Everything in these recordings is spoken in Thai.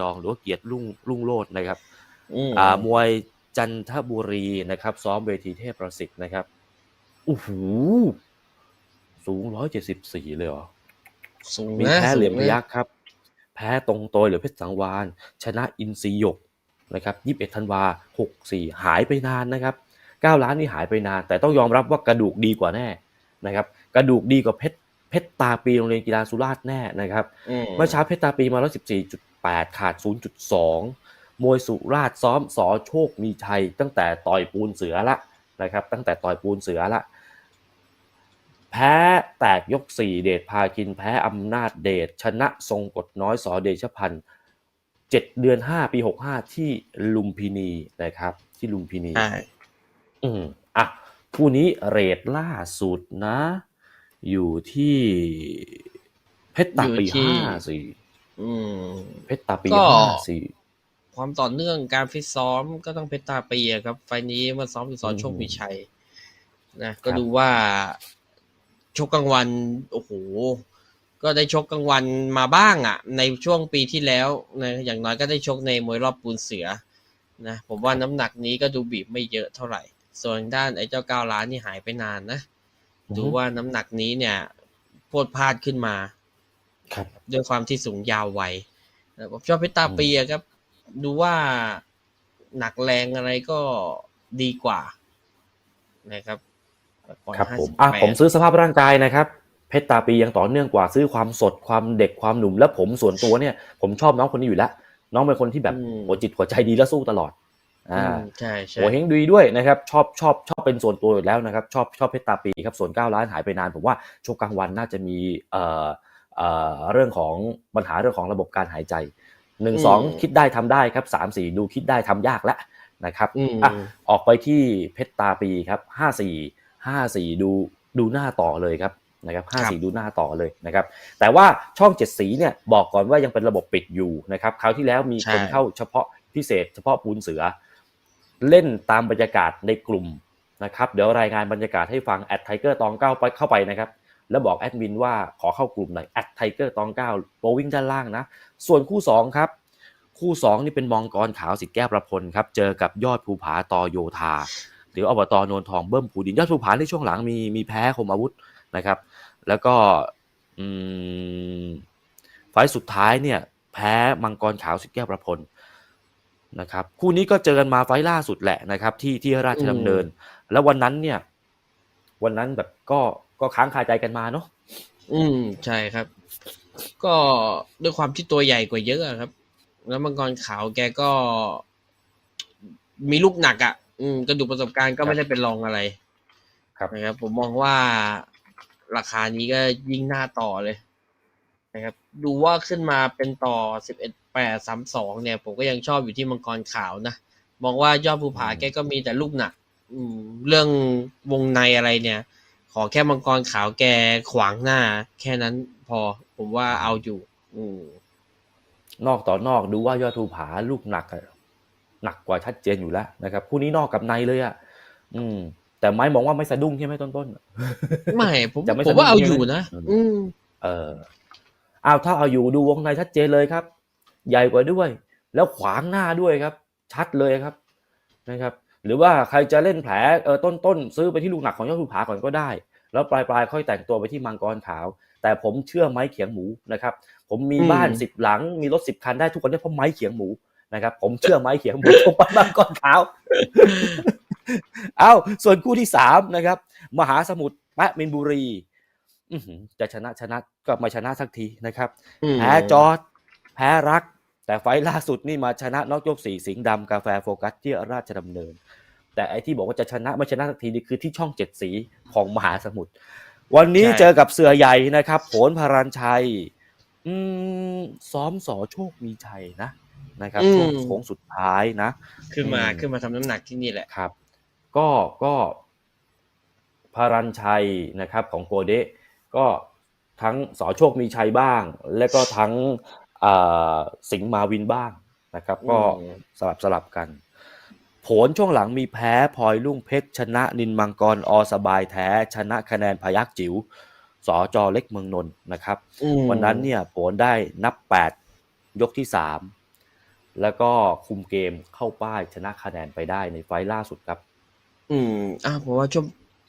ยองหรือว่าเกียรติรุ่งรุ่งโรจน์นะครับอืมอ่ามวยจันทบุรีนะครับ ซ้อมเวทีเทพประสิทธิ์นะครับโอ้โหสูงร้อยเจ็ดสิบสี่เลยเหรอสูงมีนะแพ้เหลี่ยมสูพงนะยักษ์ครับ แพ้ตรงโตยหรือเพชรสังวานชนะอินทรีย์หยกนะครับยี่สิบเอ็ดธันวาหกสี่หายไปนานนะครับเก้าล้านนี่หายไปนาน แต่ต้องยอมรับว่ากระดูกดีกว่าแน่นะครับ กระดูกดีกว่าเพชรเพชรตาปีโรงเรียนกีฬาสุราษฎร์แน่นะครับอืมเมื่อเช้าเพชรตาปีมา 114.8ขาด 0.2 มวยสุราษฎร์ซ้อมสอโชคมีชัย ตั้งแต่ต่อยปูนเสือละนะครับ ตั้งแต่ต่อยปูนเสือละ แพ้แตกยก 4 เดชพาคินแพ้อำนาจเดชชนะทรงกฎน้อยสอเดชพันธ์7เดือน 5 ปี 65 ที่ลุมพินีนะครับ ที่ลุมพินีใช่อืมอะคู่นี้เรทล่าสุดนะ อยู่ที่เพชรตาปีห้าสี่ อืม เพชรตาปีก็ ห้าสี่ความต่อเนื่องการฟิตซ้อมก็ต้องเพชรตาปีอะครับ ไฟล์นี้มาซ้อมอยู่สอนอืมโชคมีชัยนะคก็รับดูว่าชกกลางวัน โอ้โห ก็ได้ชกกลางวันมาบ้างอะ ในช่วงปีที่แล้วนะอย่างน้อยก็ได้ชกในมวยรอบปูนเสือนะผมว่าน้ำหนักนี้ก็ดูบีบไม่เยอะเท่าไหร่ ส่วนด้านไอ้เจ้าเก้าล้านนี่หายไปนานนะ ดูว่าน้ำหนักนี้เนี่ยโพดพลาดขึ้นมา ครับด้วยความที่สูงยาวไวแต่ผมชอบเพชรตาปีอะครับ ดูว่าหนักแรงอะไรก็ดีกว่า นะครับปอนด์ครับผม58อะผมซื้อสภาพร่างกายนะครับ เพชรตาปียังต่อเนื่องกว่าซื้อความสดความเด็กความหนุ่ม และผมส่วนตัวเนี่ย ผมชอบน้องคนนี้อยู่แล้ว น้องเป็นคนที่แบบอืมหัวจิตหัวใจดีและสู้ตลอดอือ่ามใช่ใช่หัวเฮงดีด้วยนะครับ ชอบชอบชอบเป็นส่วนตัวอยู่แล้วนะครับ ชอบชอบเพชรตาปีครับส่วนเก้าล้านหายไปนาน ผมว่าช่วงกลางวันน่าจะมีเอ่อ เอ่อเรื่องของปัญหาเรื่องของระบบการหายใจหนึ่งสองคิดได้ทำได้ครับสามสี่ดูคิดได้ทำยากแล้วนะครับอืมอะออกไปที่เพชรตาปีครับห้าสี่ห้าสี่ดูดูหน้าต่อเลยครับนะครับห้าสี่ดูหน้าต่อเลยนะครับ แต่ว่าช่องเจ็ดสีเนี่ยบอกก่อนว่ายังเป็นระบบปิดอยู่นะครับ คราวที่แล้วมีคนใช่เข้าเฉพาะพิเศษ เฉพาะปูนเสือ เล่นตามบรรยากาศในกลุ่มนะครับ เดี๋ยวรายงานบรรยากาศให้ฟังแอดไทเกอร์ตองเก้าไปเข้าไปนะครับ แล้วบอกแอดมินว่าขอเข้ากลุ่มหน่อยแอดไทเกอร์ตองเก้าโปรวิ่งด้านล่างนะ ส่วนคู่สองครับ คู่สองนี่เป็นมองกรขาวสิทธิ์แก้วประพลครับ เจอกับยอดภูผาตอโยธา หรืออบตโนนทองเบิ้มภูดินยอดภูผาในช่วงหลังมีมีแพ้คมอาวุธนะครับ แล้วก็อืมไฟล์สุดท้ายเนี่ยแพ้มังกรขาวสิทธิ์แก้วประพลนะครับคู่นี้ก็เจอกันมาไฟล์ล่าสุดแหละนะครับ ที่ที่ราชดำเนิน แล้ววันนั้นเนี่ย วันนั้นแบบก็ ก็ค้างคาใจกันมาเนาะอืมใช่ครับ ก็ด้วยความที่ตัวใหญ่กว่าเยอะอะครับ แล้วมังกรขาวแกก็ มีลูกหนักอะ อืมกระดูกประสบการณ์ก็ไม่ได้เป็นรองอะไร ครับนะครับ ผมมองว่าราคานี้ก็ยิ่งหน้าต่อเลย นะครับ ดูว่าขึ้นมาเป็นต่อสิบเอ็ดแปดสามสองเนี่ย ผมก็ยังชอบอยู่ที่มังกรขาวนะมองว่ายอดภูผาอืมแกก็มีแต่ลูกหนัก อืม เรื่องวงในอะไรเนี่ย ขอแค่มังกรขาวแกขวางหน้า แค่นั้นพอผมว่าเอาอยู่ อืมนอกต่อนอกดูว่ายอดภูผาลูกหนักอะหนักกว่าชัดเจนอยู่แล้วนะครับคู่นี้นอกกับในเลยอะอืม แต่ไม้มองว่าไม่สะดุ้งใช่ไหมต้นๆไม่ผมจะไม่ผมว่าสะดุ้งเอาใช่ไหมอยู่นะอืมอืม เออเอาถ้าเอาอยู่ดูวงในชัดเจนเลยครับ ใหญ่กว่าด้วย แล้วขวางหน้าด้วยครับ ชัดเลยครับ นะครับ หรือว่าใครจะเล่นแผลเออต้นต้นๆซื้อไปที่ลูกหนักของยอดภูผาก่อนก็ได้ แล้วปลายปลายๆค่อยแต่งตัวไปที่มังกรขาว แต่ผมเชื่อไม้เขียงหมูนะครับ ผมมีอืมบ้านสิบหลัง มีรถสิบคันได้ทุกคนเนี่ยเพราะไม้เขียงหมูนะครับ ผมเชื่อไม้เขียงหมูผมไปมังกรขาวเอาส่วนคู่ที่สามนะครับ มหาสมุทรแปะมินบุรีอื้อหือจะชนะชนะก็ไมาชนะสักทีนะครับอืมแพ้จอร์ดแพ้รัก แต่ไฟล์ล่าสุดนี่มาชนะนอกยกสี่สิงห์ดำกาแฟโฟกัสที่ราชดำเนิน แต่ไอ้ที่บอกว่าจะชนะไม่ชนะสักทีนี่คือที่ช่องเจ็ดสีของมหาสมุทรวันนี้ใช่เจอกับเสือใหญ่นะครับโผลพารันชัย อืมซ้อมสอโชคมีชัยนะนะครับช่วงโค้งสุดท้ายนะ ขึ้นมาอืมขึ้นมาทำน้ำหนักที่นี่แหละครับ ก็ก็พารันชัยนะครับ ของโกเดะก็ทั้งสอโชคมีชัยบ้าง และก็ทั้งอ่าสิงห์มาวินบ้างนะครับ ก็อืมสลับสลับกัน ผลช่วงหลังมีแพ้พลอยลุ่งเพชร ชนะนินมังกรอสบายแท้ ชนะคะแนนพยักจิ๋วสอจอเล็กเมืองนนท์นะครับอืมวันนั้นเนี่ยผลได้นับ 8 ยกที่แล้วก็คุมเกมเข้าป้ายชนะคะแนนไปได้ในไฟล์ล่าสุดครับ อืมอะผมว่าชั่ว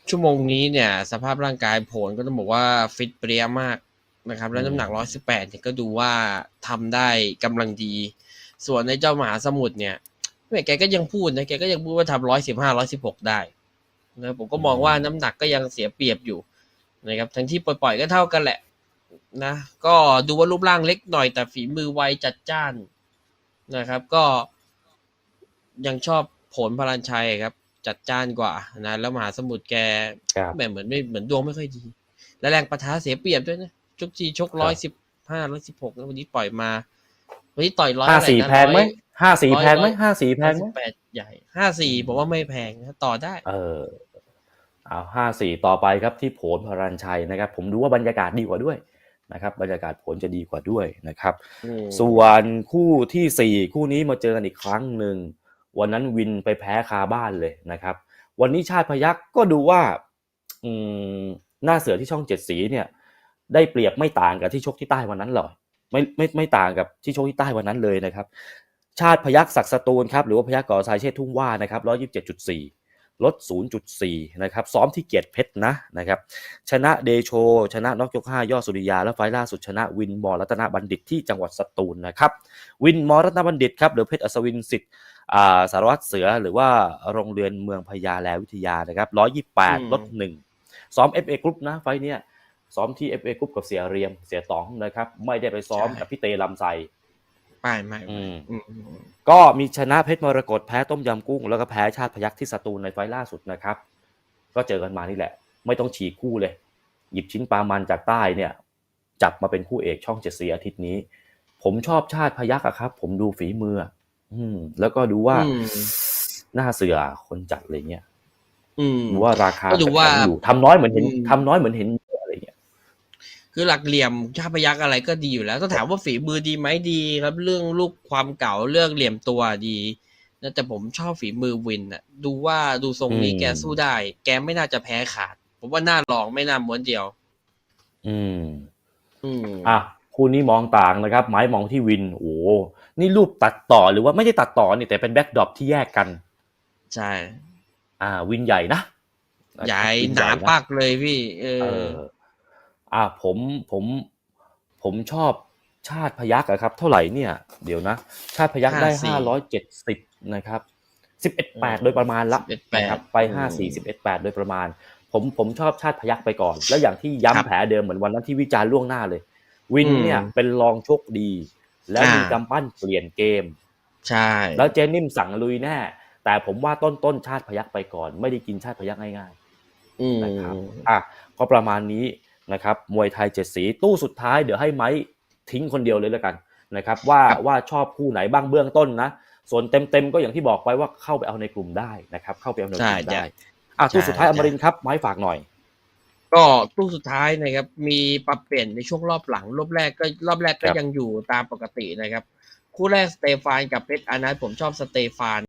ชั่วโมงนี้เนี่ย สภาพร่างกายโผลก็ต้องบอกว่าฟิตเปรี้ยมากนะครับ แล้วน้ำหนักร้อยสิบแปดเนี่ยก็ดูว่าทำได้กำลังดี ส่วนในเจ้ามหาสมุทรเนี่ย แม่แกก็ยังพูดนะแกก็ยังพูดว่าทำร้อยสิบห้าร้อยสิบหกได้นะผมก็มองว่าน้ำหนักก็ยังเสียเปรียบอยู่นะครับทั้งที่ปล่อยๆก็เท่ากันแหละนะก็ดูว่ารูปร่างเล็กหน่อยแต่ฝีมือไวจัดจ้านนะครับ ก็ยังชอบผลพลันชัยครับ จัดจ้านกว่านะแล้วมหาสมุทรแกครับแบบเหมือนไม่เหมือนดวงไม่ค่อยดี และแรงประทะเสียเปรียบด้วยนะชกจีชกร้อยสิบห้าร้อยสิบหกวันนี้ปล่อยมาวันนี้ต่อยร้อยห้าอะไรสี่นะแพงไหมร้อย ห้าสี่ร้อยแพงไหมร้อยห้าสี่แพงไหมแปดใหญ่ห้าสี่ผมว่าไม่แพงนะต่อได้ เออเอาห้าสี่ต่อไปครับที่โผลพรัญชัยนะครับ ผมดูว่าบรรยากาศดีกว่าด้วยนะครับบรรยากาศผลจะดีกว่าด้วยนะครับอืมส่วนคู่ที่สี่คู่นี้มาเจอกันอีกครั้งหนึ่ง วันนั้นวินไปแพ้คาบ้านเลยนะครับ วันนี้ชาติพยักก็ดูว่าอืมหน้าเสือที่ช่องเจ็ดสีเนี่ย ได้เปรียบไม่ต่างกับที่ชกที่ใต้วันนั้นหรอกไม่ไม่ไม่ต่างกับที่ชกที่ใต้วันนั้นเลยนะครับ ชาติพยักศักดิ์สตูลครับหรือว่าพยักก่อทรายเชษฐ์ทุ่งว่านะครับร้อยยิบเจ็ดจุดสี่ลด 0.4 นะครับ ซ้อมที่เกียรติเพชรนะนะครับ ชนะเดโช ชนะนอกยก 5 ยอดสุริยา และไฟล์ล่าสุดชนะวินมอรัตนบัณฑิตที่จังหวัดสตูลนะครับ วินมอรัตนบัณฑิตครับหรือเพชรอัศวินสิทธิ์อ่าสารวัตรเสือ หรือว่าโรงเรียนเมืองพญาแลวิทยานะครับ 128 ลด 1 ซ้อม FA กรุ๊ปนะ ไฟล์เนี้ยซ้อมที่ FA กรุ๊ปกับเสียเรียม เสียต๋องนะครับ ไม่ได้ไปซ้อมกับพี่เตลำไซ ไม่ไม่อืมอืมอืมก็มีชนะเพชรมรกตแพ้ต้มยำกุ้ง แล้วก็แพ้ชาติพยัคฆ์ที่สตูลในไฟล์ล่าสุดนะครับ ก็เจอกันมานี่แหละ ไม่ต้องฉีกคู่เลย หยิบชิ้นปลามันจากใต้เนี่ย จับมาเป็นคู่เอกช่องเจ็ดสีอาทิตย์นี้ ผมชอบชาติพยัคฆ์อะครับ ผมดูฝีมืออะอืม แล้วก็ดูว่าอืมหน้าเสือคนจัดอะไรเงี้ยอืมดูว่าราคาก็ดูว่าแข็งอยู่ทำน้อยเหมือนเห็นอืมทำน้อยเหมือนเห็นเยอะอะไรเงี้ย คือหลักเหลี่ยมชาพยักอะไรก็ดีอยู่แล้วต้องถามว่าฝีมือดีไหมดีครับ เรื่องลูกความเก่าเรื่องเหลี่ยมตัวดีนะแต่ผมชอบฝีมือวินอะดูว่าดูทรงนี้อืมแกสู้ได้ แกไม่น่าจะแพ้ขาด ผมว่าน่าลองไม่น่าม้วนเดียว อืม อืมอะคู่นี้มองต่างนะครับ ไม้มองที่วิน โอ้โหนี่รูปตัดต่อหรือว่าไม่ได้ตัดต่อนี่แต่เป็นแบ็กดรอปที่แยกกัน ใช่ อ่า วินใหญ่นะ ใหญ่วินหนาะปักเลยพี่ เอเอ อออ่าผมผมผมชอบชาติพยักอะครับ เท่าไหร่เนี่ย เดี๋ยวนะ ชาติพยักได้54ห้าร้อยเจ็ดสิบนะครับสิบเอ็ดแปดโดยประมาณละ11นะครับไปอืมห้าสี่สิบเอ็ดแปดโดยประมาณ ผมผมชอบชาติพยักไปก่อน แล้วอย่างที่ครับย้ำแผลเดิมเหมือนวันนั้นที่วิจารณ์ล่วงหน้าเลย วินอืมเนี่ยเป็นรองโชคดี แล้วอ่ามีมีกำปั้นเปลี่ยนเกม ใช่ แล้วเจนิ่มสั่งลุยแน่ แต่ผมว่าต้นต้นๆชาติพยักไปก่อน ไม่ได้กินชาติพยักง่ายอืมๆนะครับอะก็ประมาณนี้ นะครับมวยไทยเจ็ดสีตู้สุดท้ายเดี๋ยวให้ไม้ทิ้งคนเดียวเลยแล้วกันนะครับว่าว่าชอบคู่ไหนบ้างเบื้องต้นนะ ส่วนเต็มๆก็อย่างที่บอกไปว่าเข้าไปเอาในกลุ่มได้นะครับ เข้าไปเอาในกใช่ลุ่มใช่ได้อะตู้สุดท้ายใช่อมรินทร์ครับไม้ฝากหน่อย ก็ตู้สุดท้ายนะครับ มีปรับเปลี่ยนในช่วงรอบหลัง รอบแรกก็รอบแรกก็ครับยังอยู่ตามปกตินะครับ คู่แรกสเตฟานกับเพชรอานัทผมชอบสเตฟาน